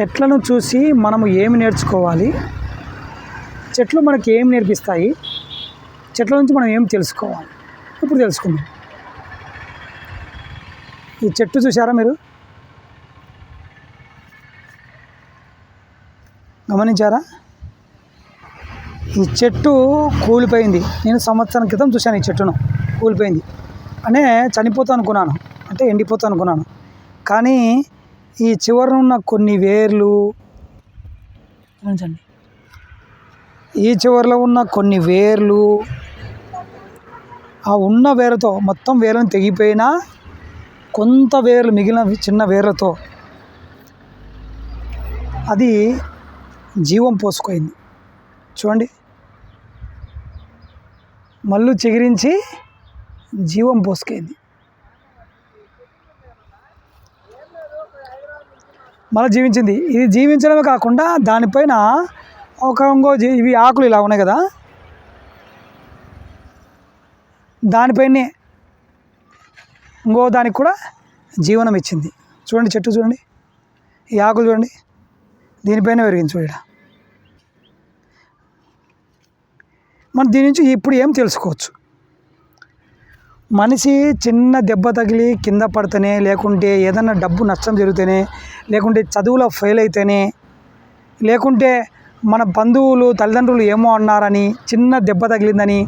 చెట్లను చూసి మనము ఏమి నేర్చుకోవాలి? చెట్లు మనకి ఏం నేర్పిస్తాయి? చెట్ల నుంచి మనం ఏం తెలుసుకోవాలి? ఇప్పుడు తెలుసుకుందాం. ఈ చెట్టు చూసారా మీరు? గమనించారా? ఈ చెట్టు కూలిపోయింది. నేను సంవత్సరం క్రితం చూశాను ఈ చెట్టును. కూలిపోయింది. అనే చనిపోతా అనుకున్నాను. అంటే ఎండిపోతా అనుకున్నాను. కానీ ఈ చివరన ఉన్న కొన్ని వేర్లు ఈ చివరిలో ఉన్న కొన్ని వేర్లు ఆ ఉన్న వేరుతో మొత్తం వేర్లను తెగిపోయినా కొంత వేర్లు మిగిలిన చిన్న వేర్లతో అది జీవం పోసుకుంది చూడండి. మళ్ళు చిగిరించి జీవం పోసుకుంది మళ్ళీ జీవించింది. ఇది జీవించడమే కాకుండా దానిపైన ఒక ఇంకో ఇవి ఆకులు ఇలా ఉన్నాయి కదా. దానిపైనే ఇంకో దానికి కూడా జీవనం ఇచ్చింది. చూడండి చెట్టు చూడండి. ఈ ఆకులు చూడండి. దీనిపైన పెరిగింది చూడ మనం దీని నుంచి ఇప్పుడు ఏం తెలుసుకోవచ్చు? మనిషి చిన్న దెబ్బ తగిలి కింద పడితేనే లేకుంటే ఏదైనా డబ్బు నష్టం జరిగితేనే లేకుంటే చదువులో ఫెయిల్ అయితేనే లేకుంటే మన బంధువులు తల్లిదండ్రులు ఏమో అన్నారని చిన్న దెబ్బ తగిలిందని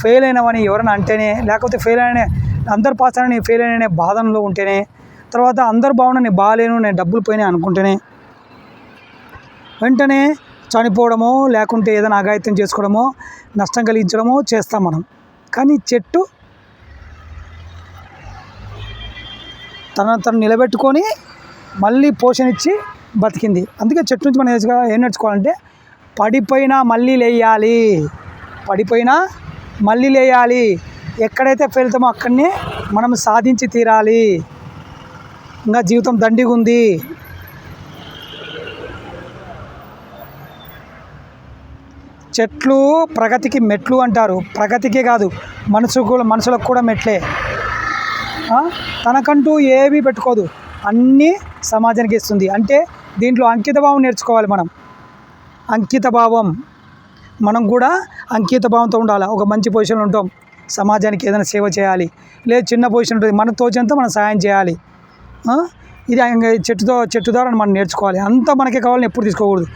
ఫెయిల్ అయినామని ఎవరైనా అంటేనే లేకపోతే ఫెయిల్ అయిన అందరు పాస్ అయినా ఫెయిల్ అయిన బాధలో ఉంటేనే తర్వాత అందరు బాగున్నా నేను బాగాలేను నేను డబ్బులు పోయినాయి అనుకుంటేనే వెంటనే చనిపోవడమో లేకుంటే ఏదైనా అఘాయిత్యం చేసుకోవడమో నష్టం కలిగించడమో చేస్తాం మనం. కానీ చెట్టు తనను తను నిలబెట్టుకొని మళ్ళీ పోషణ ఇచ్చి బతికింది అందుకే చెట్టు నుంచి మనం నేర్చుకో ఏం నేర్చుకోవాలంటే పడిపోయినా మళ్ళీ లేయాలి. పడిపోయినా మళ్ళీ లేయాలి. ఎక్కడైతే వెళ్తామో అక్కడనే మనం సాధించి తీరాలి. ఇంకా జీవితం దండిగా ఉంది. చెట్లు ప్రగతికి మెట్లు అంటారు. ప్రగతికే కాదు మనసుకు మనుషులకు కూడా మెట్లే. తనకంటూ ఏవి పెట్టుకోదు. అన్నీ సమాజానికి ఇస్తుంది. అంటే దీంట్లో అంకిత భావం నేర్చుకోవాలి మనం. అంకిత భావం మనం కూడా అంకిత భావంతో ఉండాలి? ఒక మంచి పొజిషన్లో ఉంటాం. సమాజానికి ఏదైనా సేవ చేయాలి. లేదు చిన్న పొజిషన్ ఉంటుంది. మన తోచేంత మనం సహాయం చేయాలి. ఇది చెట్టుతో చెట్టు ద్వారా మనం నేర్చుకోవాలి. అంతా మనకే కావాలని ఎప్పుడు తీసుకోకూడదు.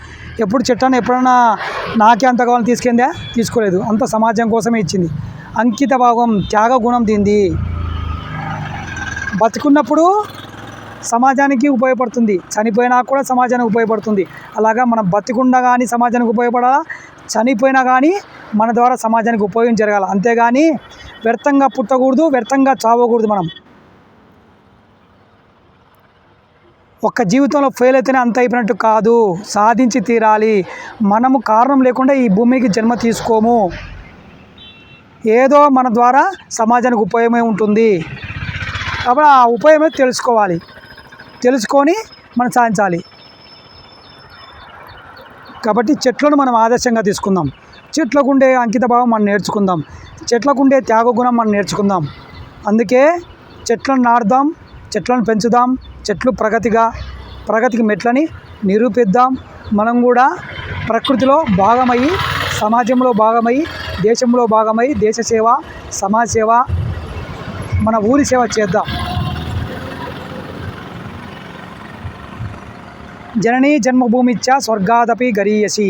ఎప్పుడు చెట్టు ఎప్పుడన్నా నాకే అంత కావాలని తీసుకెందా? తీసుకోలేదు. అంత సమాజం కోసమే ఇచ్చింది. అంకిత భావం త్యాగ గుణం దీంది. బతుకున్నప్పుడు సమాజానికి ఉపయోగపడుతుంది. చనిపోయినా కూడా సమాజానికి ఉపయోగపడుతుంది. అలాగా మనం బతికుండా కానీ సమాజానికి ఉపయోగపడాలా? చనిపోయినా కానీ మన ద్వారా సమాజానికి ఉపయోగం జరగాలి. అంతేగాని వ్యర్థంగా పుట్టకూడదు వ్యర్థంగా చావకూడదు మనం. ఒక్క జీవితంలో ఫెయిల్ అయితేనే అంత అయిపోయినట్టు కాదు. సాధించి తీరాలి. మనము కారణం లేకుండా ఈ భూమికి జన్మ తీసుకోము. ఏదో మన ద్వారా సమాజానికి ఉపయోగమే ఉంటుంది. కాబట్టి ఆ ఉపయోగమే తెలుసుకోవాలి. తెలుసుకొని మనం సాధించాలి. కాబట్టి చెట్లను మనం ఆదర్శంగా తీసుకుందాం. చెట్లకు ఉండే అంకిత మనం నేర్చుకుందాం. చెట్లకు ఉండే త్యాగ గుణం మనం నేర్చుకుందాం. అందుకే చెట్లను నాటుదాం చెట్లను పెంచుదాం చెట్లు ప్రగతిగా ప్రగతికి మెట్లని నిరూపిద్దాం. మనం కూడా ప్రకృతిలో భాగమయ్యి సమాజంలో భాగమై దేశంలో భాగమై దేశ సేవ సమాజ సేవ మన ఊరి సేవ చేద్దాం. జననీ జన్మభూమిచ్చ స్వర్గాదపి గరీయసి.